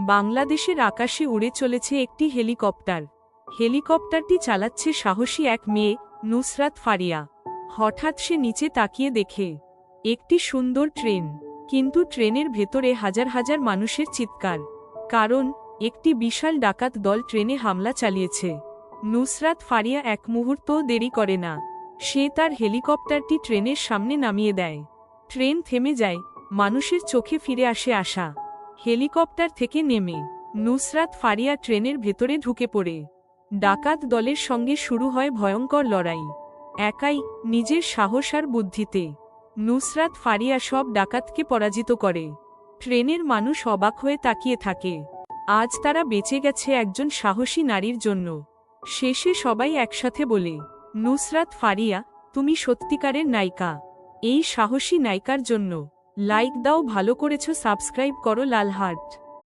বাংলাদেশের আকাশে উড়ে চলেছে একটি হেলিকপ্টার। হেলিকপ্টারটি চালাচ্ছে সাহসী এক মেয়ে, নুসরাত ফারিয়া। হঠাৎ সে নিচে তাকিয়ে দেখে, একটি সুন্দর ট্রেন। কিন্তু ট্রেনের ভেতরে হাজার হাজার মানুষের চিৎকার। কারণ, একটি বিশাল ডাকাত দল ট্রেনে হামলা চালিয়েছে। নুসরাত ফারিয়া এক মুহূর্তও দেরি করে না। সে তার হেলিকপ্টারটি ট্রেনের সামনে নামিয়ে দেয়। ট্রেন থেমে যায়, মানুষের চোখে ফিরে আসে আশা। হেলিকপ্টার থেকে নেমে নুসরাত ফারিয়া ট্রেনের ভেতরে ঢুকে পড়ে। ডাকাত দলের সঙ্গে শুরু হয় ভয়ঙ্কর লড়াই। একাই নিজের সাহস আর বুদ্ধিতে নুসরাত ফারিয়া সব ডাকাতকে পরাজিত করে। ট্রেনের মানুষ অবাক হয়ে তাকিয়ে থাকে। আজ তারা বেঁচে গেছে একজন সাহসী নারীর জন্য। শেষে সবাই একসাথে বলে, নুসরাত ফারিয়া, তুমি সত্যিকারের নায়িকা। এই সাহসী নায়িকার জন্য লাইক দাও ভালো করেছ সাবস্ক্রাইব করো লালহাট